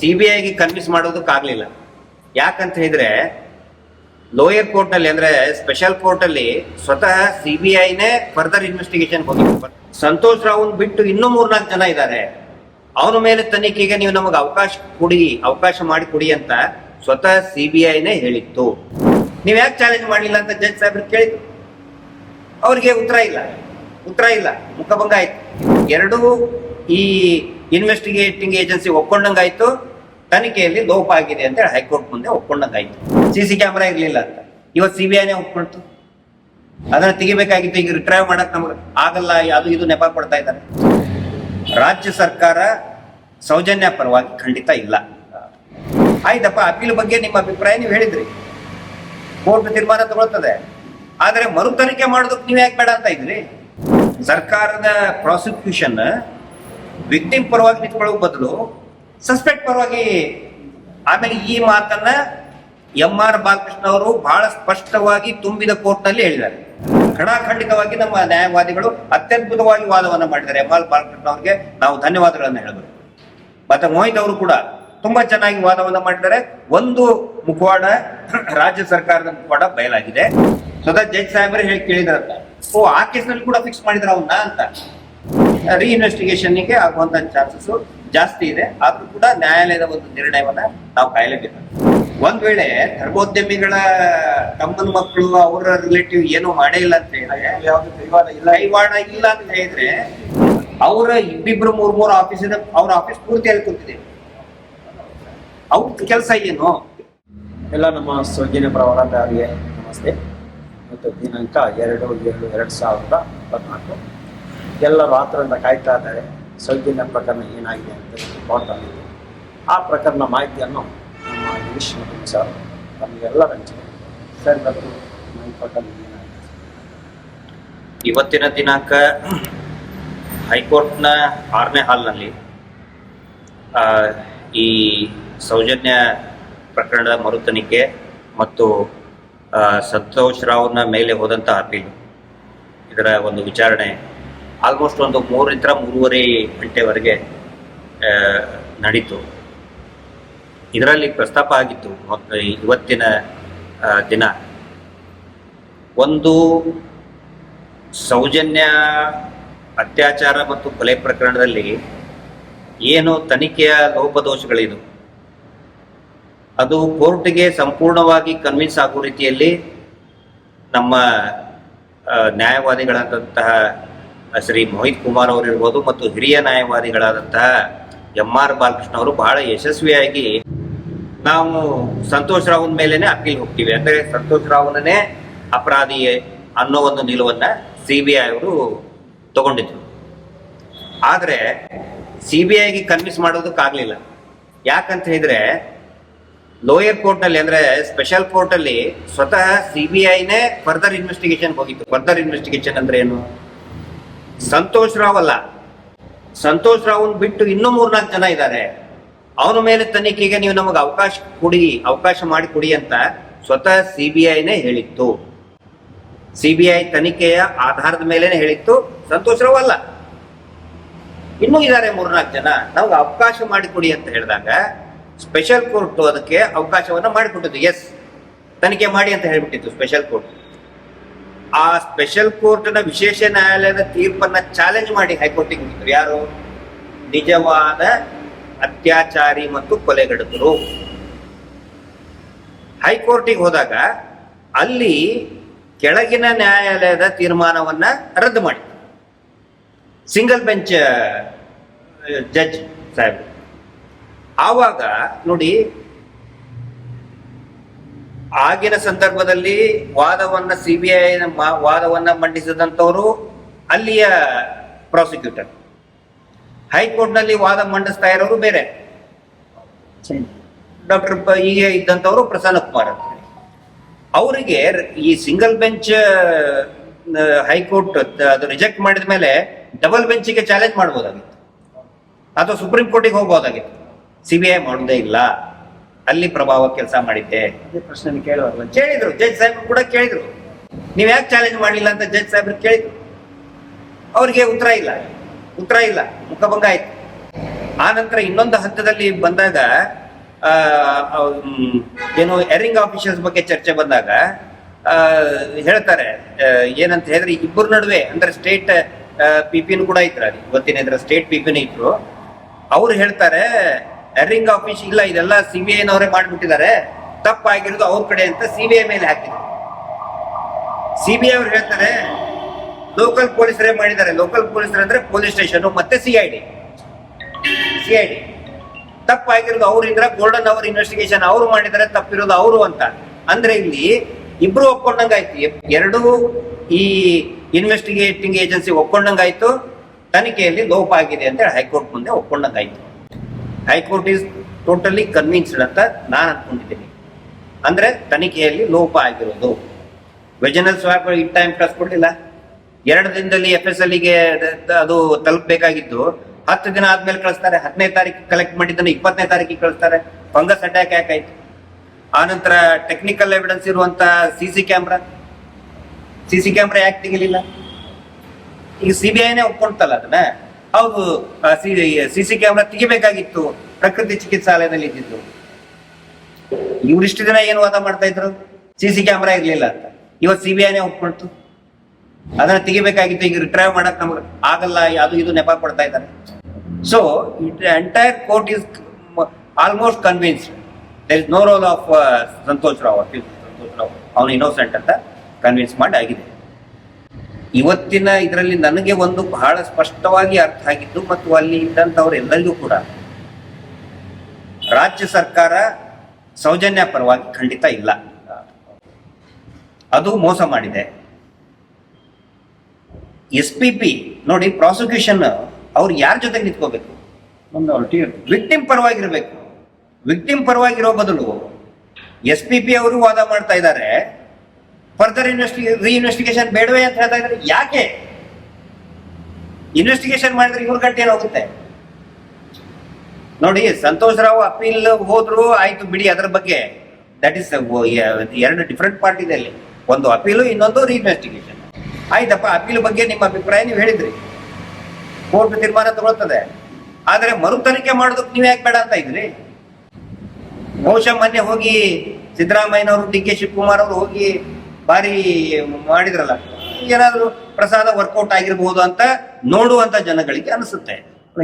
C B ಐಗೆ convince ಮಾಡೋದಕ್ಕಾಗ್ಲಿಲ್ಲ. ಯಾಕಂತ ಹೇಳಿದ್ರೆ ಲೋಯರ್ ಕೋರ್ಟ್ನಲ್ಲಿ ಅಂದ್ರೆ ಸ್ಪೆಷಲ್ ಕೋರ್ಟ್ ಅಲ್ಲಿ ಸ್ವತಃ ಸಿ ಬಿ ಐನೇ ಫರ್ದರ್ ಇನ್ವೆಸ್ಟಿಗೇಷನ್ ಹೋಗಿತ್ತು. ಸಂತೋಷ್ ರಾವ್ ಬಿಟ್ಟು ಇನ್ನೂ ಮೂರ್ನಾಲ್ಕು ಜನ ಇದ್ದಾರೆ. ಅವನ ಮೇಲೆ ತನಿಖೆಗೆ ನೀವು ನಮಗೆ ಅವಕಾಶ ಕೊಡಿ, ಅವಕಾಶ ಮಾಡಿ ಕೊಡಿ ಅಂತ ಸ್ವತಃ ಸಿ ಬಿ ಐನೇ ಹೇಳಿತ್ತು. ನೀವು ಯಾಕೆ ಚಾಲೆಂಜ್ ಮಾಡಲಿಲ್ಲ ಅಂತ ಜಡ್ಜ್ ಸಾಹೇಬ್ರು ಕೇಳಿದ್ರು? ಅವ್ರಿಗೆ ಉತ್ತರ ಇಲ್ಲ. ಉತ್ತರ ಇಲ್ಲ. ಮುಖಭಂಗ ಆಯ್ತು. ಎರಡೂ ಈ ಇನ್ವೆಸ್ಟಿಗೇಟಿಂಗ್ ಏಜೆನ್ಸಿ ಒಪ್ಕೊಂಡಂಗಾಯ್ತು. ತನಿಖೆಯಲ್ಲಿ ಲೋಪ ಆಗಿದೆ ಅಂತ ಹೇಳಿ ಹೈಕೋರ್ಟ್ ಮುಂದೆ ಒಪ್ಕೊಂಡಂಗಾಯ್ತು. ಸಿ ಸಿ ಕ್ಯಾಮ್ರಾ ಇರಲಿಲ್ಲ ಅಂತ. ಇವತ್ತು ಸಿ ಬಿ ಐನೇ ಒಪ್ಕೊಳ್ತು. ಅದನ್ನ ತೆಗಿಬೇಕಾಗಿತ್ತು, ಈಗ ರಿಟ್ರೈವ್ ಮಾಡಕ್ ನಮ್ಗೆ ಆಗಲ್ಲ, ಅದು ಇದು ನೆಪ ಕೊಡ್ತಾ ಇದ್ದಾರೆ. ರಾಜ್ಯ ಸರ್ಕಾರ ಸೌಜನ್ಯ ಪರವಾಗಿ ಖಂಡಿತ ಇಲ್ಲ. ಆಯ್ತಪ್ಪ, ಅಪೀಲ್ ಬಗ್ಗೆ ನಿಮ್ಮ ಅಭಿಪ್ರಾಯ ನೀವು ಹೇಳಿದ್ರಿ. ಕೋರ್ಟ್ ತೀರ್ಮಾನ ತಗೊಳ್ತದೆ. ಆದರೆ ಮರು ತನಿಖೆ ಮಾಡೋದಕ್ಕೆ ನೀವು ಯಾಕೆ ಬೇಡ ಅಂತ ಇದ್ರಿ? ಸರ್ಕಾರದ ಪ್ರಾಸಿಕ್ಯೂಷನ್, ವಿಕ್ಟಿಮ್ ಪರವಾಗಿ ನಿಂತ್ಕೊಳ್ಳೋ ಬದಲು ಸಸ್ಪೆಕ್ಟ್ ಪರವಾಗಿ ಆಮೇಲೆ ಈ ಮಾತನ್ನ ಎಂ ಆರ್ ಬಾಲಕೃಷ್ಣ ಅವರು ಬಹಳ ಸ್ಪಷ್ಟವಾಗಿ ತುಂಬಿದ ಕೋರ್ಟ್ನಲ್ಲಿ ಹೇಳಿದ್ದಾರೆ. ಖಡಾಖಂಡಿತವಾಗಿ ನಮ್ಮ ನ್ಯಾಯವಾದಿಗಳು ಅತ್ಯದ್ಭುತವಾಗಿ ವಾದವನ್ನು ಮಾಡಿದ್ದಾರೆ. ಎಂ ಆರ್ ಬಾಲಕೃಷ್ಣ ಅವರಿಗೆ ನಾವು ಧನ್ಯವಾದಗಳನ್ನು ಹೇಳಬೇಕು ಮತ್ತೆ ಮೋಹಿತ್ ಅವರು ಕೂಡ ತುಂಬಾ ಚೆನ್ನಾಗಿ ವಾದವನ್ನು ಮಾಡಿದ್ದಾರೆ. ಒಂದು ಮುಖವಾಡ ರಾಜ್ಯ ಸರ್ಕಾರದ ಮುಖವಾಡ ಬಯಲಾಗಿದೆ. ಸದಾ ಜಡ್ಜ್ ಸಾಹೇಬರೇ ಹೇಳಿ ಕೇಳಿದಾರಂತ. ಓ, ಆ ಕೇಸ್ನಲ್ಲಿ ಕೂಡ ಫಿಕ್ಸ್ ಮಾಡಿದ್ರ ಅವನ್ನ ಅಂತ. ಗೆ ಆಗುವಂತ ಚಾನ್ಸಸ್ ಜಾಸ್ತಿ ಇದೆ. ಆದ್ರೂ ಕೂಡ ನ್ಯಾಯಾಲಯದ ಒಂದು ನಿರ್ಣಯವನ್ನ ನಾವು ಕಾಯಲೇಬೇಕು. ಒಂದ್ ವೇಳೆ ಧರ್ಮೋದ್ಯಮಿಗಳ ತಮ್ಮನ ಮಕ್ಕಳು ಅವರ ರಿಲೇಟಿವ್ ಏನು ಮಾಡೇ ಇಲ್ಲ ಅಂತ ಹೇಳಿದ್ರೆ ಕೈವಾಡ ಇಲ್ಲ. ಅಂತ ಹೇಳಿದ್ರೆ ಅವರ ಇಬ್ಬಿಬ್ರು ಮೂರ್ ಮೂರು ಆಫೀಸ್ ಇದೆ ಅವ್ರ ಆಫೀಸ್ ಪೂರ್ತಿಯಾಗಿ ಕೂತಿದೆ ಅವ್ರ ಕೆಲಸ ಏನು? ಎಲ್ಲ ನಮ್ಮ ಸೌಜನ್ಯ ಪ್ರವರರಿಗೆ ನಮಸ್ತೆ. ಮತ್ತು ದಿನಾಂಕ ಎರಡು ಏಳು ಎರಡು ಸಾವಿರದ ಇಪ್ಪತ್ನಾಲ್ಕು. ಎಲ್ಲರೂ ಆತರಿಂದ ಕಾಯ್ತಾ ಇದ್ದಾರೆ. ಸೌಜನ್ಯ ಪ್ರಕರಣ ಏನಾಗಿದೆ ಅಂತ ಆಗಿದೆ ಆ ಪ್ರಕರಣ ಮಾಹಿತಿಯನ್ನು ನಮ್ಮ ಮಠಂ ಸರ್ ತಮಗೆಲ್ಲ ಹಂಚಿದೆ ಸರ್, ಬಂದು ಈ ಪ್ರಕರಣ ಏನಾಗಿದೆ? ಇವತ್ತಿನ ದಿನಾಂಕ ಹೈಕೋರ್ಟ್ನ ಆರನೇ ಹಾಲ್ನಲ್ಲಿ ಈ ಸೌಜನ್ಯ ಪ್ರಕರಣದ ಮರು ತನಿಖೆ ಮತ್ತು ಸಂತೋಷ್ ರಾವ್ನ ಮೇಲೆ ಹೋದಂಥ ಅಪೀಲು. ಇದರ ಒಂದು ವಿಚಾರಣೆ ಆಲ್ಮೋಸ್ಟ್ ಒಂದು ಮೂರರಿಂದ ಮೂರುವರೆ ಗಂಟೆವರೆಗೆ ನಡೀತು. ಇದರಲ್ಲಿ ಪ್ರಸ್ತಾಪ ಆಗಿತ್ತು ಇವತ್ತಿನ ದಿನ. ಒಂದು ಸೌಜನ್ಯ ಅತ್ಯಾಚಾರ ಮತ್ತು ಕೊಲೆ ಪ್ರಕರಣದಲ್ಲಿ ಏನು ತನಿಖೆಯ ಲೋಪದೋಷಗಳಿದು? ಅದು ಕೋರ್ಟ್ಗೆ ಸಂಪೂರ್ಣವಾಗಿ ಕನ್ವಿನ್ಸ್ ಆಗೋ ರೀತಿಯಲ್ಲಿ ನಮ್ಮ ನ್ಯಾಯವಾದಿಗಳಾದಂತಹ ಶ್ರೀ ಮೋಹಿತ್ ಕುಮಾರ್ ಅವರು ಇರ್ಬೋದು ಮತ್ತು ಹಿರಿಯ ನ್ಯಾಯವಾದಿಗಳಾದಂತಹ ಎಂ ಆರ್ ಬಾಲಕೃಷ್ಣ ಅವರು ಬಹಳ ಯಶಸ್ವಿಯಾಗಿ ನಾವು ಸಂತೋಷ್ ರಾವ್ನ ಮೇಲೇನೆ ಅಪೀಲ್ ಹೋಗ್ತೀವಿ. ಅಂದ್ರೆ ಸಂತೋಷ್ ರಾವ್ನೇ ಅಪರಾಧಿ ಅನ್ನೋ ಒಂದು ನಿಲುವನ್ನ ಸಿ ಬಿ ಐ ಅವರು ತಗೊಂಡಿದ್ರು. ಆದ್ರೆ ಸಿ ಬಿ ಐಗೆ ಕನ್ವಿನ್ಸ್ ಮಾಡೋದಕ್ಕಾಗ್ಲಿಲ್ಲ. ಯಾಕಂತ ಹೇಳಿದ್ರೆ ಲೋಯರ್ ಕೋರ್ಟ್ನಲ್ಲಿ ಅಂದ್ರೆ ಸ್ಪೆಷಲ್ ಕೋರ್ಟ್ ಅಲ್ಲಿ ಸ್ವತಃ ಸಿ ಬಿ ಐನೇ ಫರ್ದರ್ ಇನ್ವೆಸ್ಟಿಗೇಷನ್ ಹೋಗಿತ್ತು. ಫರ್ದರ್ ಇನ್ವೆಸ್ಟಿಗೇಷನ್ ಅಂದ್ರೆ ಏನು? ಸಂತೋಷ್ ರಾವ್ ಅಲ್ಲ. ಸಂತೋಷ್ ರಾವ್ನ್ ಬಿಟ್ಟು ಇನ್ನೂ ಮೂರ್ನಾಲ್ಕು ಜನ ಇದ್ದಾರೆ. ಅವನ ಮೇಲೆ ತನಿಖೆಗೆ ನೀವು ನಮಗೆ ಅವಕಾಶ ಕೊಡಿ, ಅವಕಾಶ ಮಾಡಿ ಕೊಡಿ ಅಂತ ಸ್ವತಃ ಸಿ ಬಿ ಐನೇ ಹೇಳಿತ್ತು. ಸಿ ಬಿ ಐ ತನಿಖೆಯ ಆಧಾರದ ಮೇಲೇನೆ ಹೇಳಿತ್ತು. ಸಂತೋಷ್ ರಾವ್ ಅಲ್ಲ. ಇನ್ನೂ ಇದ್ದಾರೆ ಮೂರ್ನಾಲ್ಕು ಜನ. ನಮ್ಗೆ ಅವಕಾಶ ಮಾಡಿಕೊಡಿ ಅಂತ ಹೇಳಿದಾಗ ಸ್ಪೆಷಲ್ ಕೋರ್ಟ್ ಅದಕ್ಕೆ ಅವಕಾಶವನ್ನ ಮಾಡಿಕೊಟ್ಟಿದ್ದು. ಎಸ್. ತನಿಖೆ ಮಾಡಿ ಅಂತ ಹೇಳಿಬಿಟ್ಟಿತ್ತು ಸ್ಪೆಷಲ್ ಕೋರ್ಟ್. ಆ ಸ್ಪೆಷಲ್ ಕೋರ್ಟ್ನ ವಿಶೇಷ ನ್ಯಾಯಾಲಯದ ತೀರ್ಪನ್ನ ಚಾಲೆಂಜ್ ಮಾಡಿ ಹೈಕೋರ್ಟಿಗೆ ಹೋಗಿದ್ರು ಯಾರು? ನಿಜವಾದ ಅತ್ಯಾಚಾರಿ ಮತ್ತು ಕೊಲೆಗಡಕರು ಹೈಕೋರ್ಟಿಗೆ ಹೋದಾಗ ಅಲ್ಲಿ ಕೆಳಗಿನ ನ್ಯಾಯಾಲಯದ ತೀರ್ಮಾನವನ್ನ ರದ್ದು ಮಾಡಿ ಸಿಂಗಲ್ ಬೆಂಚ್ ಜಡ್ಜ್ ಸಾಹೇಬ್ ಆವಾಗ ನೋಡಿ ಆಗಿನ ಸಂದರ್ಭದಲ್ಲಿ ವಾದವನ್ನ ಸಿ ಬಿ ಐ ವಾದವನ್ನ ಮಂಡಿಸಿದಂಥವರು ಅಲ್ಲಿಯ ಪ್ರಾಸಿಕ್ಯೂಟರ್ ಹೈಕೋರ್ಟ್ನಲ್ಲಿ ವಾದ ಮಂಡಿಸ್ತಾ ಇರೋರು ಬೇರೆ. ಡಾಕ್ಟರ್ ಈಗ ಇದ್ದಂಥವರು ಪ್ರಸನ್ನ ಕುಮಾರ್ ಅಂತ. ಅವರಿಗೆ ಈ ಸಿಂಗಲ್ ಬೆಂಚ್ ಹೈಕೋರ್ಟ್ ಅದು ರಿಜೆಕ್ಟ್ ಮಾಡಿದ ಮೇಲೆ ಡಬಲ್ ಬೆಂಚಿಗೆ ಚಾಲೆಂಜ್ ಮಾಡ್ಬೋದಾಗಿತ್ತು. ಅಥವಾ ಸುಪ್ರೀಂ ಕೋರ್ಟಿಗೆ ಹೋಗ್ಬೋದಾಗಿತ್ತು. ಸಿ ಬಿ ಐ ಮಾಡೋದೇ ಇಲ್ಲ. ಅಲ್ಲಿ ಪ್ರಭಾವ ಕೆಲಸ ಮಾಡಿದ್ದೆ. ಪ್ರಶ್ನೆ ಕೇಳುವಲ್ಲ ಕೇಳಿದ್ರು ಜಡ್ಜ್ ಸಾಹೇಬ್ರು ಕೂಡ ಕೇಳಿದ್ರು. ನೀವ್ ಯಾಕೆ ಚಾಲೆಂಜ್ ಮಾಡಲಿಲ್ಲ ಅಂತ ಜಡ್ಜ್ ಸಾಹೇಬ್ರು ಕೇಳಿದ್ರು. ಅವ್ರಿಗೆ ಉತ್ತರ ಇಲ್ಲ. ಉತ್ತರ ಇಲ್ಲ. ಮುಖಭಂಗ ಆಯ್ತು. ಆ ನಂತರ ಇನ್ನೊಂದು ಹಂತದಲ್ಲಿ ಬಂದಾಗ ಏನು ಎರಿಂಗ್ ಆಫೀಸರ್ಸ್ ಬಗ್ಗೆ ಚರ್ಚೆ ಬಂದಾಗ ಆ, ಹೇಳ್ತಾರೆ ಏನಂತ ಹೇಳಿದ್ರೆ ಇಬ್ಬರ ನಡುವೆ ಅಂದ್ರೆ ಸ್ಟೇಟ್ ಪಿಪಿನ್ ಕೂಡ ಇದ್ರು ಅಲ್ಲಿ. ಇವತ್ತಿನ ಇದ್ರ ಸ್ಟೇಟ್ ಪಿಪಿನ್ ಇದ್ರು. ಅವ್ರು ಹೇಳ್ತಾರೆ ಎರಿಂಗ್ ಆಫೀಸ್ ಇಲ್ಲ, ಇದೆಲ್ಲ ಸಿ ಬಿ ಮಾಡಿಬಿಟ್ಟಿದ್ದಾರೆ. ತಪ್ಪಾಗಿರೋದು ಅವ್ರ ಕಡೆ ಅಂತ ಸಿಬಿಐ ಮೇಲೆ ಹಾಕಿದ್ರು. ಸಿಬಿಐ ಅವ್ರು ಹೇಳ್ತಾರೆ ಲೋಕಲ್ ಪೊಲೀಸರೇ ಮಾಡಿದ್ದಾರೆ. ಲೋಕಲ್ ಪೊಲೀಸರು ಅಂದ್ರೆ ಪೊಲೀಸ್ ಸ್ಟೇಷನ್, ಮತ್ತೆ C I D. C I D. ತಪ್ಪಾಗಿರೋದು ಅವರಿಂದ ಗೋಲ್ಡನ್ ಅವರ್ ಇನ್ವೆಸ್ಟಿಗೇಷನ್, ಅವರು ಮಾಡಿದ್ದಾರೆ, ತಪ್ಪಿರೋದು ಅವರು ಅಂತ. ಅಂದ್ರೆ ಇಲ್ಲಿ ಇಬ್ರು ಒಪ್ಕೊಂಡಂಗಾಯ್ತು. ಎರಡೂ ಈ ಇನ್ವೆಸ್ಟಿಗೇಟಿಂಗ್ ಏಜೆನ್ಸಿ ಒಪ್ಕೊಂಡಂಗಾಯ್ತು. ತನಿಖೆಯಲ್ಲಿ ಲೋಪ ಆಗಿದೆ ಅಂತ ಹೈಕೋರ್ಟ್ ಮುಂದೆ ಒಪ್ಕೊಂಡಂಗಾಯ್ತು. High Court is totally convinced ಅಂತ ನಾನು ಅಂದ್ಕೊಂಡಿದ್ದೀನಿ ಅಂದ್ರೆ ತನಿಖೆಯಲ್ಲಿ ಲೋಪ ಆಗಿರೋದು. ವೆಜನಲ್ ಸ್ವಾಪ್ ಇನ್ ಟೈಮ್ ಕಳಿಸ್ಕೊಡ್ಲಿಲ್ಲ ಎರಡು ದಿನದಲ್ಲಿ ಎಫ್ ಎಸ್ ಎಲ್ಗೆ ಅದು ತಲುಪಬೇಕಾಗಿದ್ದು, ಹತ್ತು ದಿನ ಆದ್ಮೇಲೆ ಕಳಿಸ್ತಾರೆ, ಹತ್ತನೇ ತಾರೀಕು ಕಲೆಕ್ಟ್ ಮಾಡಿದ್ದನ್ನು ಇಪ್ಪತ್ತನೇ ತಾರೀಕಿಗೆ ಕಳಿಸ್ತಾರೆ ಫಂಗಸ್ ಅಟ್ಯಾಕ್ ಯಾಕಾಯ್ತು ಆನಂತರ ಟೆಕ್ನಿಕಲ್ ಎವಿಡೆನ್ಸ್ ಇರುವಂತ C C camera C C camera ಯಾಕೆ ತೆಗಿಲಿಲ್ಲ? ಈಗ ಸಿ ಬಿ ಐನೇ ಒಪ್ಕೊಂತಲ್ಲ ಅದನ್ನ? ಹೌದು ಸಿ ಸಿ ಕ್ಯಾಮ್ರಾ ತೆಗಿಬೇಕಾಗಿತ್ತು. ಪ್ರಕೃತಿ ಚಿಕಿತ್ಸಾಲಯದಲ್ಲಿ ಇದ್ದಿದ್ದು. ಇವರಿಷ್ಟು ದಿನ ಏನು ವಾದ ಮಾಡ್ತಾ ಇದ್ರು? ಸಿ ಸಿ ಕ್ಯಾಮ್ರಾ ಇರ್ಲಿಲ್ಲ ಅಂತ. ಇವತ್ತು ಸಿ ಬಿ ಐನೇ ಒಪ್ಕೊಳ್ತು ಅದನ್ನ ತೆಗಿಬೇಕಾಗಿತ್ತು. ಈಗ ರಿಟ್ರೈವ್ ಮಾಡಕ್ ನಮ್ಗೆ ಆಗಲ್ಲ. ಅದು ಇದು ನೆಪ ಕೊಡ್ತಾ ಇದ್ದಾರೆ. So entire court is almost convinced there is no role of Santosh Rao Santosh Rao. ಅವನು ಇನ್ನೋಸೆಂಟ್ ಅಂತ ಕನ್ವಿನ್ಸ್ ಮಾಡಿ ಆಗಿದೆ. ಇವತ್ತಿನ ಇದರಲ್ಲಿ ನನಗೆ ಒಂದು ಬಹಳ ಸ್ಪಷ್ಟವಾಗಿ ಅರ್ಥ ಆಗಿದ್ದು ಮತ್ತು ಅಲ್ಲಿ ಇದ್ದಂಥವ್ರೆಲ್ಲರಿಗೂ ಕೂಡ ರಾಜ್ಯ ಸರ್ಕಾರ ಸೌಜನ್ಯ ಪರವಾಗಿ ಖಂಡಿತ ಇಲ್ಲ. ಅದು ಮೋಸ ಮಾಡಿದೆ. ಎಸ್ ಪಿ ಪಿ ನೋಡಿ ಪ್ರಾಸಿಕ್ಯೂಷನ್ ಅವ್ರು ಯಾರ ಜೊತೆ ನಿಂತ್ಕೋಬೇಕು? ವಿಕ್ಟಿಮ್ ಪರವಾಗಿರ್ಬೇಕು. ವಿಕ್ಟಿಮ್ ಪರವಾಗಿರೋ ಬದಲು ಎಸ್ ಪಿ ಪಿ ಅವರು ವಾದ ಮಾಡ್ತಾ ಇದ್ದಾರೆ. ಫರ್ದರ್ ಇನ್ವೆಸ್ಟಿ ರೀಇನ್ವೆಸ್ಟಿಗೇಷನ್ ಬೇಡವೇ ಅಂತ ಹೇಳ್ತಾ ಇದ್ರೆ ಯಾಕೆ? ಇನ್ವೆಸ್ಟಿಗೇಷನ್ ಮಾಡಿದ್ರೆ ಇವ್ರ ಗಂಟೆ ಏನಾಗುತ್ತೆ? ನೋಡಿ, ಸಂತೋಷ್ ರಾವ್ ಅಪೀಲ್ ಹೋದ್ರು, ಆಯ್ತು ಬಿಡಿ ಅದರ ಬಗ್ಗೆ. ದಟ್ ಇಸ್ ಎರಡು ಡಿಫ್ರೆಂಟ್ ಪಾರ್ಟ್ ಇದೆ ಅಲ್ಲಿ. ಒಂದು ಅಪೀಲು ಇನ್ನೊಂದು ರೀಇನ್ವೆಸ್ಟಿಗೇಷನ್ ಆಯ್ತಪ್ಪ ಅಪೀಲ್ ಬಗ್ಗೆ ನಿಮ್ಮ ಅಭಿಪ್ರಾಯ ನೀವು ಹೇಳಿದ್ರಿ. ಕೋರ್ಟ್ ತೀರ್ಮಾನ ತಗೊಳ್ತದೆ. ಆದ್ರೆ ಮರು ತನಿಖೆ ಮಾಡೋದಕ್ಕೆ ನೀವು ಯಾಕೆ ಬೇಡ ಅಂತ ಇದ್ರಿ? ಬಹುಶಃ ಮೊನ್ನೆ ಹೋಗಿ ಸಿದ್ದರಾಮಯ್ಯನವರು, ಡಿ ಕೆ ಶಿವಕುಮಾರ್ ಅವರು ಹೋಗಿ ಬಾರಿ ಮಾಡಿದ್ರಲ್ಲ. ಏನಾದರೂ ಪ್ರಸಾದ ವರ್ಕೌಟ್ ಆಗಿರ್ಬೋದು ಅಂತ ನೋಡುವಂತ ಜನಗಳಿಗೆ ಅನಿಸುತ್ತೆ.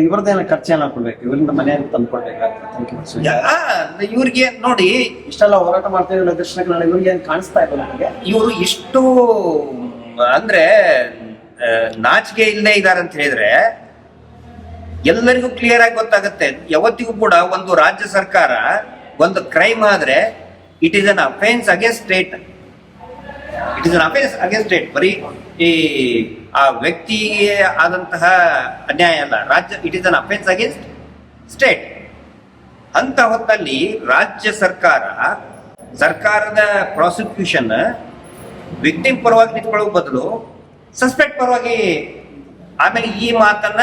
ಇವ್ರದ್ದೇನ ಖರ್ಚೇನ ಕೊಡ್ಬೇಕು ಇವರಿಂದ ಮನೆಯನ್ನು ತಂದು ಕೊಡ್ಬೇಕಾಗ್ತದೆ. ಇವ್ರಿಗೆ ನೋಡಿ. ಇಷ್ಟೆಲ್ಲ ಹೋರಾಟ ಮಾಡ್ತಾ ಇರೋ ದರ್ಶನಗಳನ್ನ ಇವ್ರಿಗೆ ಏನು ಕಾಣಿಸ್ತಾ ಇಲ್ಲ ನನಗೆ ಇವರು ಇಷ್ಟು ಅಂದ್ರೆ ನಾಚಿಕೆ ಇಲ್ಲದೆ ಇದ್ದಾರೆ ಅಂತ ಹೇಳಿದ್ರೆ ಎಲ್ಲರಿಗೂ ಕ್ಲಿಯರ್ ಆಗಿ ಗೊತ್ತಾಗುತ್ತೆ. ಯಾವತ್ತಿಗೂ ಕೂಡ ಒಂದು ರಾಜ್ಯ ಸರ್ಕಾರ ಒಂದು ಕ್ರೈಮ್ ಆದ್ರೆ it is an offence against state it is an offence against state ಬರೀ ಈ, ಆ ವ್ಯಕ್ತಿಗೆ ಆದಂತಹ ಅನ್ಯಾಯ ಅಲ್ಲ. ರಾಜ್ಯ it is an offence against state ಅಂತ ಹೊತ್ತಲ್ಲಿ ರಾಜ್ಯ ಸರ್ಕಾರ, ಸರ್ಕಾರದ ಪ್ರಾಸಿಕ್ಯೂಷನ್ ವಿಕ್ಟಿಮ್ ಪರವಾಗಿ ನಿಂತ್ಕೊಳ್ಳೋ ಬದಲು ಸಸ್ಪೆಕ್ಟ್ ಪರವಾಗಿ ಆಮೇಲೆ ಈ ಮಾತನ್ನ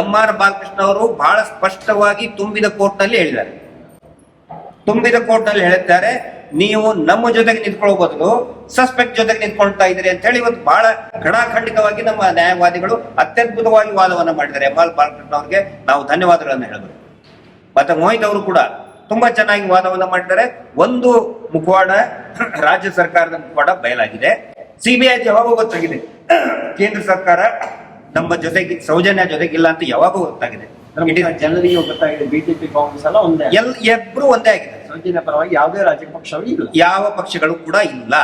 ಎಂ ಆರ್ ಬಾಲಕೃಷ್ಣ ಅವರು ಬಹಳ ಸ್ಪಷ್ಟವಾಗಿ ತುಂಬಿದ ಕೋರ್ಟ್ನಲ್ಲಿ ಹೇಳಿದ್ದಾರೆ. ತುಂಬಿದ ಕೋರ್ಟ್ನಲ್ಲಿ ಹೇಳಿದ್ದಾರೆ. ನೀವು ನಮ್ಮ ಜೊತೆಗೆ ನಿಂತ್ಕೊಳ್ಳೋ ಬದಲು ಸಸ್ಪೆಕ್ಟ್ ಜೊತೆಗೆ ನಿಂತ್ಕೊಳ್ತಾ ಇದ್ದೀರಿ ಅಂತ ಹೇಳಿ ಇವತ್ತು ಬಹಳ ಕಡಾಖಂಡಿತವಾಗಿ ನಮ್ಮ ನ್ಯಾಯವಾದಿಗಳು ಅತ್ಯದ್ಭುತವಾಗಿ ವಾದವನ್ನು ಮಾಡಿದ್ದಾರೆ. ಎಂ ಆರ್ ಬಾಲಕೃಷ್ಣ ಅವರಿಗೆ ನಾವು ಧನ್ಯವಾದಗಳನ್ನು ಹೇಳಿದ್ರು ಮತ್ತೆ ಮೋಹಿತ್ ಅವರು ಕೂಡ ತುಂಬಾ ಚೆನ್ನಾಗಿ ವಾದವನ್ನು ಮಾಡಿದ್ದಾರೆ. ಒಂದು ಮುಖವಾಡ ರಾಜ್ಯ ಸರ್ಕಾರದ ಮುಖವಾಡ ಬಯಲಾಗಿದೆ. ಸಿಬಿಐ ಯಾವಾಗ ಗೊತ್ತಾಗಿದೆ. ಕೇಂದ್ರ ಸರ್ಕಾರ ನಮ್ಮ ಜೊತೆಗೆ ಸೌಜನ್ಯ ಜೊತೆಗಿಲ್ಲ ಅಂತ ಯಾವಾಗ ಗೊತ್ತಾಗಿದೆ. ಜನರಿಗೆ ಗೊತ್ತಾಗಿದೆ ಬಿಜೆಪಿ ಕಾಂಗ್ರೆಸ್ ಎಲ್ಲ ಒಂದೇ. ಎಲ್ ಎಬ್ರು ಒಂದೇ ಆಗಿದೆ. ಸೌಜನ್ಯ ಪರವಾಗಿ ಯಾವುದೇ ರಾಜಕೀಯ ಪಕ್ಷವೂ ಇಲ್ಲ. ಯಾವ ಪಕ್ಷಗಳು ಕೂಡ ಇಲ್ಲ.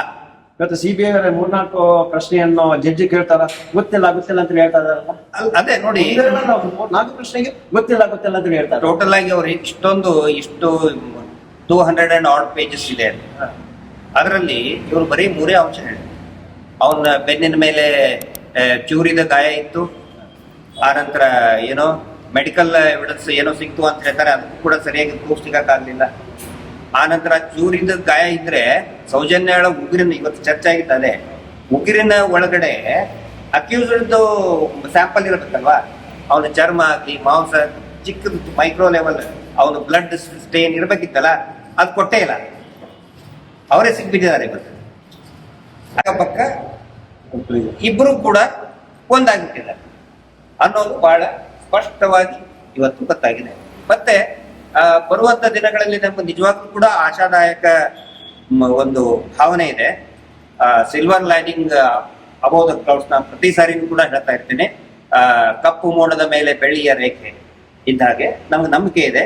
ಇವತ್ತು ಸಿಬಿಐ ಮೂರ್ನಾಲ್ಕು ಪ್ರಶ್ನೆಯನ್ನು ಜಡ್ಜಿ ಕೇಳ್ತಾರ? ಗೊತ್ತಿಲ್ಲ ಗೊತ್ತಿಲ್ಲ ಅಂತ ಹೇಳ್ತಾ ಇದಾರಲ್ಲ ಅದೇ ನೋಡಿ. ನಾಲ್ಕು ಪ್ರಶ್ನೆಗೆ ಗೊತ್ತಿಲ್ಲ ಗೊತ್ತಿಲ್ಲ ಅಂತ ಹೇಳ್ತಾರೆ ಟೋಟಲ್ ಆಗಿ ಅವ್ರು ಇಷ್ಟೊಂದು ಇಷ್ಟು two hundred and odd pages ಇದೆ. ಅದರಲ್ಲಿ ಇವರು ಬರೀ ಮೂರೇ ಅಂಶ ಹೇಳಿ ಅವನ ಬೆನ್ನಿನ ಮೇಲೆ ಚೂರಿದ ಗಾಯ ಇತ್ತು. ಆ ನಂತರ ಏನೋ ಮೆಡಿಕಲ್ ಎವಿಡೆನ್ಸ್ ಏನೋ ಸಿಕ್ತು ಅಂತ ಹೇಳ್ತಾರೆ. ಅದಕ್ಕೂ ಕೂಡ ಸರಿಯಾಗಿ ಪ್ರೂಫ್ ಸಿಗಕ್ಕಾಗ್ಲಿಲ್ಲ. ಆನಂತರ ಚೂರಿದ ಗಾಯ ಇದ್ರೆ ಸೌಜನ್ಯಾಳ ಉಗುರಿನ ಇವತ್ತು ಚರ್ಚೆ ಅದೇ ಉಗುರಿನ ಒಳಗಡೆ ಅಕ್ಯೂಸ್ಡ್ ಸ್ಯಾಂಪಲ್ ಇರಬೇಕಲ್ವಾ? ಅವನ ಚರ್ಮ ಆಗ್ಲಿ ಮಾಂಸ ಚಿಕ್ಕದು ಮೈಕ್ರೋ ಲೆವೆಲ್ ಅವನು ಬ್ಲಡ್ ಸ್ಟೇನ್ ಇರಬೇಕಿತ್ತಲ್ಲ ಅದು ಕೊಟ್ಟೇ ಇಲ್ಲ. ಅವರೇ ಸಿಕ್ಬಿಟ್ಟಿದ್ದಾರೆ ಇವತ್ತು. ಅಕ್ಕಪಕ್ಕ ಇಬ್ರು ಕೂಡ ಒಂದಾಗ್ಬಿಟ್ಟಿದ್ದಾರೆ ಅನ್ನೋದು ಬಹಳ ಸ್ಪಷ್ಟವಾಗಿ ಇವತ್ತು ಗೊತ್ತಾಗಿದೆ. ಮತ್ತೆ ಆ, ಬರುವಂತ ದಿನಗಳಲ್ಲಿ ನಮ್ಗೆ ನಿಜವಾಗ್ಲೂ ಕೂಡ ಆಶಾದಾಯಕ ಒಂದು ಭಾವನೆ ಇದೆ. ಸಿಲ್ವರ್ ಲೈನಿಂಗ್ ಅಬೌವ್ ಕ್ಲೌಡ್ಸ್ನ ಪ್ರತಿ ಸಾರಿನೂ ಕೂಡ ಹೇಳ್ತಾ ಇರ್ತೀನಿ. ಕಪ್ಪು ಮೋಡದ ಮೇಲೆ ಬೆಳ್ಳಿಯ ರೇಖೆ ಇದ್ದ ಹಾಗೆ ನಮ್ಗೆ ನಂಬಿಕೆ ಇದೆ.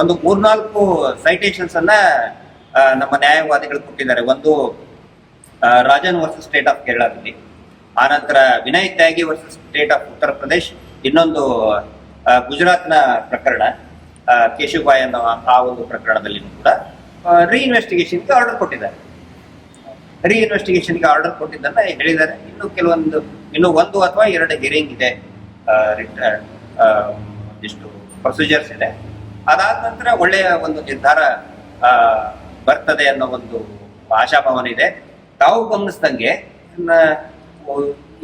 ಒಂದು ಮೂರ್ನಾಲ್ಕು ಸೈಟೇಷನ್ಸ್ ಅನ್ನ ನಮ್ಮ ನ್ಯಾಯವಾದಿಗಳು ಕೊಟ್ಟಿದ್ದಾರೆ. ಒಂದು ರಾಜನ್ ವರ್ಸಸ್ ಸ್ಟೇಟ್ ಆಫ್ ಕೇರಳದಲ್ಲಿ ಆನಂತರ Vinay Tyagi versus state of Uttar Pradesh ಇನ್ನೊಂದು ಗುಜರಾತ್ನ ಪ್ರಕರಣ. ಆ, ಅನ್ನೋ ಆ ಒಂದು ಪ್ರಕರಣದಲ್ಲಿ ಕೂಡ ರೀಇನ್ವೆಸ್ಟಿಗೇಷನ್ಗೆ ಆರ್ಡರ್ ಕೊಟ್ಟಿದ್ದಾರೆ. ರೀಇನ್ವೆಸ್ಟಿಗೇಷನ್ಗೆ ಆರ್ಡರ್ ಕೊಟ್ಟಿದ್ದನ್ನ ಹೇಳಿದ್ದಾರೆ. ಇನ್ನು ಕೆಲವೊಂದು ಇನ್ನು ಒಂದು ಅಥವಾ ಎರಡು ಹಿಯರಿಂಗ್ ಇದೆ. ಇಷ್ಟು ಪ್ರೊಸೀಜರ್ಸ್ ಇದೆ. ಅದಾದ ನಂತರ ಒಳ್ಳೆಯ ಒಂದು ನಿರ್ಧಾರ ಬರ್ತದೆ ಅನ್ನೋ ಒಂದು ಆಶಾಭಾವನೆ ಇದೆ. ತಾವು ಗಮನಿಸ್ದಂಗೆ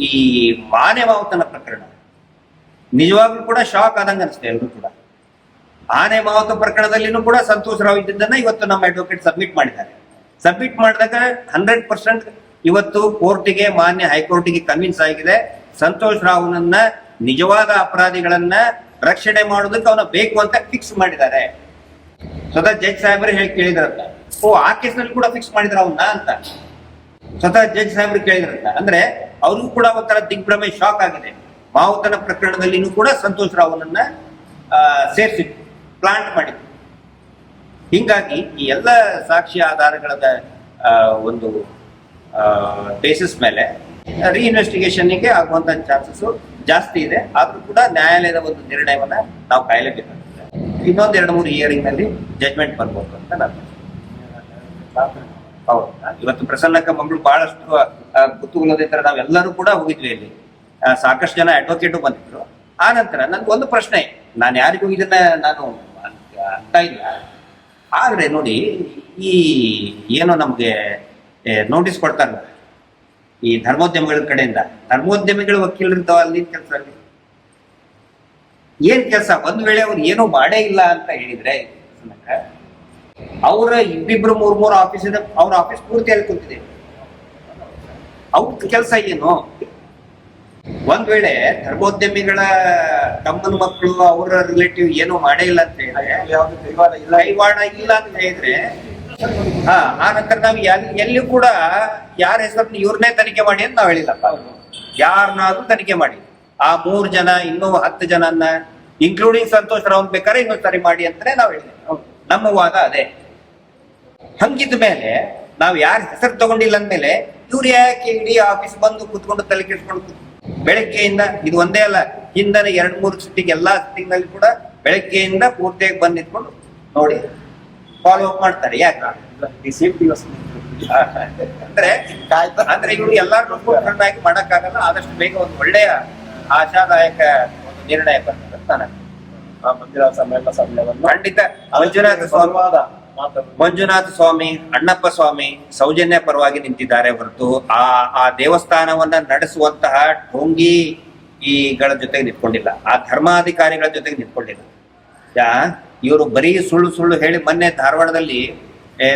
ಈ ಮಾನ್ಯವಾವತನ ಪ್ರಕರಣ ನಿಜವಾಗ್ಲೂ ಕೂಡ ಶಾಕ್ ಆದಂಗೆ ಅನಿಸ್ತದೆ ಎಲ್ಲರೂ ಕೂಡ. ಆನೆ ಮಾವತ ಪ್ರಕರಣದಲ್ಲಿನೂ ಕೂಡ ಸಂತೋಷ್ ರಾವ್ ಇದ್ದಿದ್ದನ್ನ ಇವತ್ತು ನಮ್ಮ ಅಡ್ವೊಕೇಟ್ ಸಬ್ಮಿಟ್ ಮಾಡಿದ್ದಾರೆ. ಸಬ್ಮಿಟ್ ಮಾಡಿದಾಗ ಹಂಡ್ರೆಡ್ ಪರ್ಸೆಂಟ್ ಇವತ್ತು ಕೋರ್ಟಿಗೆ, ಮಾನ್ಯ ಹೈಕೋರ್ಟಿಗೆ ಕನ್ವಿನ್ಸ್ ಆಗಿದೆ. ಸಂತೋಷ್ ರಾವ್ನನ್ನ ನಿಜವಾದ ಅಪರಾಧಿಗಳನ್ನ ರಕ್ಷಣೆ ಮಾಡೋದಕ್ಕೆ ಅವನ ಬೇಕು ಅಂತ ಫಿಕ್ಸ್ ಮಾಡಿದ್ದಾರೆ. ಸ್ವತಃ ಜಡ್ಜ್ ಸಾಹೇಬರು ಹೇಳಿ ಕೇಳಿದ್ರಂತ. ಓ, ಆ ಕೇಸ್ನಲ್ಲಿ ಕೂಡ ಫಿಕ್ಸ್ ಮಾಡಿದ್ರ ಅವನ್ನ ಅಂತ. ಸ್ವತಃ ಜಡ್ಜ್ ಸಾಹೇಬರು ಕೇಳಿದ್ರಂತ. ಅಂದ್ರೆ ಅವ್ರಿಗೂ ಕೂಡ ಒಂಥರ ದಿಗ್ಭ್ರಮೆ ಶಾಕ್ ಆಗಿದೆ. ಮಾವುತನ ಪ್ರಕರಣದಲ್ಲಿನೂ ಕೂಡ ಸಂತೋಷ್ ರಾವ್ನನ್ನ ಸೇರಿಸಿತ್ತು ಪ್ಲಾಂಟ್ ಮಾಡಿದ್ರು ಹಿಂಗಾಗಿ ಈ ಎಲ್ಲ ಸಾಕ್ಷಿ ಆಧಾರಗಳದ ಒಂದು ಬೇಸಿಸ್ ಮೇಲೆ ರೀಇನ್ವೆಸ್ಟಿಗೇಷನ್ಗೆ ಆಗುವಂತ ಚಾನ್ಸಸ್ ಜಾಸ್ತಿ ಇದೆ. ಆದ್ರೂ ಕೂಡ ನ್ಯಾಯಾಲಯದ ಒಂದು ನಿರ್ಣಯವನ್ನ ನಾವು ಕಾಯಲೇಬೇಕಾಗುತ್ತೆ ಇನ್ನೊಂದ್ ಎರಡು ಮೂರು ಇಯರಿಂಗ್ನಲ್ಲಿ ಜಜ್ಮೆಂಟ್ ಬರ್ಬೋದು ಅಂತ ನಾನು ಹೌದು. ಇವತ್ತು ಪ್ರಸನ್ನಕ್ಕ ಮಂಗಳು ಬಹಳಷ್ಟು ತರ ನಾವೆಲ್ಲರೂ ಕೂಡ ಹೋಗಿದ್ವಿ ಇಲ್ಲಿ. ಸಾಕಷ್ಟು ಜನ ಅಡ್ವೊಕೇಟು ಬಂದಿದ್ರು. ಆ ನಂತರ ನನ್ಗೆ ಒಂದು ಪ್ರಶ್ನೆ, ನಾನು ಯಾರಿಗೂ ಇದನ್ನ ನಾನು ಅಂತ ಇಲ್ಲ. ಆದ್ರೆ ನೋಡಿ, ಈ ಏನೋ ನಮ್ಗೆ ನೋಟಿಸ್ ಕೊಡ್ತಾರೆ ಈ ಧರ್ಮೋದ್ಯಮಗಳ ಕಡೆಯಿಂದ. ಧರ್ಮೋದ್ಯಮಿಗಳ ವಕೀಲರಿದ್ದಾವ ಅಲ್ಲಿ ಕೆಲಸ ಏನ್ ಕೆಲಸ? ಒಂದ್ ವೇಳೆ ಅವ್ರು ಏನೋ ಮಾಡೇ ಇಲ್ಲ ಅಂತ ಹೇಳಿದ್ರೆ, ಅವ್ರ ಇಬ್ಬಿಬ್ರು ಮೂರ್ ಮೂರು ಆಫೀಸ್ ಅವ್ರ ಆಫೀಸ್ ಪೂರ್ತಿ ಕೂತಿದೆ. ಅವ್ರ ಕೆಲಸ ಏನು? ಒಂದ್ ವೇಳೆ ಧರ್ಮೋದ್ಯಮಿಗಳ ತಮ್ಮನ ಮಕ್ಕಳು ಅವರ ರಿಲೇಟಿವ್ ಏನು ಮಾಡೇ ಇಲ್ಲ ಅಂತ ಹೇಳಿದ್ರೆ ಕೈವಾಡ ಇಲ್ಲ. ಅಂತ ಹೇಳಿದ್ರೆ ಹಾ ಆ ನಂತರ ನಾವು ಎಲ್ಲಿ ಕೂಡ ಯಾರ ಹೆಸರನ್ನ ಇವ್ರನ್ನೇ ತನಿಖೆ ಮಾಡಿ ಅಂತ ನಾವ್ ಹೇಳಿಲ್ಲಪ್ಪ. ಯಾರನ್ನಾದ್ರೂ ತನಿಖೆ ಮಾಡಿ. ಆ ಮೂರ್ ಜನ ಇನ್ನೂ ಹತ್ತು ಜನನ್ನ ಇನ್ಕ್ಲೂಡಿಂಗ್ ಸಂತೋಷ್ ರಾವ್ ಬೇಕಾದ್ರೆ ಇನ್ನೊಂದು ಸರಿ ಮಾಡಿ ಅಂತಾನೆ ನಾವ್ ಹೇಳಿದ್ವಿ. ನಮ್ಮ ವಾದ ಅದೇ. ಹಂಗಿದ ಮೇಲೆ ನಾವ್ ಯಾರ ಹೆಸರು ತಗೊಂಡಿಲ್ಲ ಅಂದ್ಮೇಲೆ ಇವ್ರು ಯಾಕೆ ಇಡೀ ಆಫೀಸ್ ಬಂದು ಕುತ್ಕೊಂಡು ತಲೆ ಕೆಡ್ಸ್ಕೊಂಡು ಬೆಳಗ್ಗೆಯಿಂದ ಇದು ಒಂದೇ ಅಲ್ಲ ಹಿಂದನೆ ಎರಡ್ ಮೂರು ಸಿಟ್ಟಿಗೆ ಎಲ್ಲಾ ಸಿಟ್ಟಿಂಗ್ನಲ್ಲಿ ಕೂಡ ಬೆಳಗ್ಗೆಯಿಂದ ಪೂರ್ತಿಯಾಗಿ ಬಂದ್ ನಿಂತ್ಕೊಂಡು ನೋಡಿ ಫಾಲೋ ಅಪ್ ಮಾಡ್ತಾರೆ ಯಾಕೆ? ಅಂದ್ರೆ ಅಂದ್ರೆ ಇವ್ರು ಎಲ್ಲಾರು ಆಗಿ ಮಾಡಕ್ಕಾಗಲ್ಲ ಆದಷ್ಟು ಬೇಗ ಒಂದು ಒಳ್ಳೆಯ ಆಶಾದಾಯಕ ಒಂದು ನಿರ್ಣಯ ಬರ್ತದೆ ಅಂತ ನಾನು ಆ ಮಂದಿರ ಸಮ್ಮೇಳನ ಖಂಡಿತ. ಮಂಜುನಾಥ ಮಾತನ್ನು ಮಂಜುನಾಥ ಸ್ವಾಮಿ, ಅಣ್ಣಪ್ಪ ಸ್ವಾಮಿ ಸೌಜನ್ಯ ಪರವಾಗಿ ನಿಂತಿದ್ದಾರೆ ಹೊರತು ಆ ಆ ದೇವಸ್ಥಾನವನ್ನ ನಡೆಸುವಂತಹ ಢೋಂಗಿ ಈಗಳ ಜೊತೆಗೆ ನಿಂತ್ಕೊಂಡಿಲ್ಲ. ಆ ಧರ್ಮಾಧಿಕಾರಿಗಳ ಜೊತೆಗೆ ನಿಂತ್ಕೊಂಡಿಲ್ಲ. ಯಾ, ಇವರು ಬರೀ ಸುಳ್ಳು ಸುಳ್ಳು ಹೇಳಿ ಮೊನ್ನೆ ಧಾರವಾಡದಲ್ಲಿ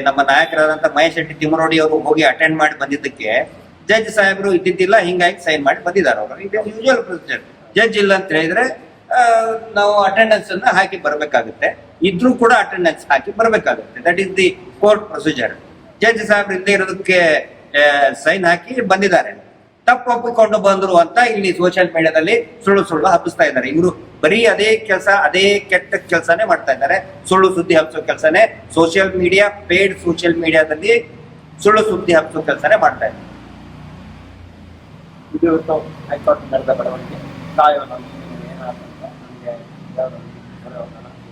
ನಮ್ಮ ನಾಯಕರಾದಂತ ಮಹೇಶ್ ಶೆಟ್ಟಿ ತಿಮ್ಮರೋಡಿ ಅವರು ಹೋಗಿ ಅಟೆಂಡ್ ಮಾಡಿ ಬಂದಿದ್ದಕ್ಕೆ ಜಡ್ಜ್ ಸಾಹೇಬರು ಇದ್ದಿದ್ದಿಲ್ಲ, ಹಿಂಗಾಗಿ ಸೈನ್ ಮಾಡಿ ಬಂದಿದ್ದಾರೆ ಅವರು. ಇದು ಯೂಶುವಲ್ ಪ್ರೊಸೀಜರ್ ಜಡ್ಜ್ ಇಲ್ಲ ಅಂತ ಹೇಳಿದ್ರೆ ನಾವು ಅಟೆಂಡೆನ್ಸ್ ಅನ್ನ ಹಾಕಿ ಬರಬೇಕಾಗುತ್ತೆ. ಇದ್ರೂ ಕೂಡ ಅಟೆಂಡೆನ್ಸ್ ಹಾಕಿ ಬರಬೇಕಾಗುತ್ತೆ. That is the court procedure judge ಸಾಹೇಬ್ರು ಇಲ್ಲದೆ ಇರೋದಕ್ಕೆ ಸೈನ್ ಹಾಕಿ ಬಂದಿದ್ದಾರೆ. ತಪ್ಪು ಒಪ್ಪಿಕೊಂಡು ಬಂದ್ರು ಅಂತ ಇಲ್ಲಿ ಸೋಷಿಯಲ್ ಮೀಡಿಯಾದಲ್ಲಿ ಸುಳ್ಳು ಸುಳ್ಳು ಹಬ್ಬಿಸ್ತಾ ಇದ್ದಾರೆ. ಇವರು ಬರೀ ಅದೇ ಕೆಲಸ, ಅದೇ ಕೆಟ್ಟ ಕೆಲಸನೇ ಮಾಡ್ತಾ ಇದ್ದಾರೆ. ಸುಳ್ಳು ಸುದ್ದಿ ಹಬ್ಬಿಸೋ ಕೆಲಸನೇ ಸೋಷಿಯಲ್ ಮೀಡಿಯಾ ಪೇಡ್ ಸೋಷಿಯಲ್ ಮೀಡಿಯಾದಲ್ಲಿ ಸುಳ್ಳು ಸುದ್ದಿ ಹಬ್ಬಿಸೋ ಕೆಲಸನೇ ಮಾಡ್ತಾ ಇದ್ದಾರೆ. ಇದು ಹೈಕೋರ್ಟ್ ನಡೆದ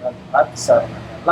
ಕಾಯೋಣ ಏನಾದಂತ ನಮಗೆ ಪ್ರಾರ್ಥಿಸೋಣ ಎಲ್ಲ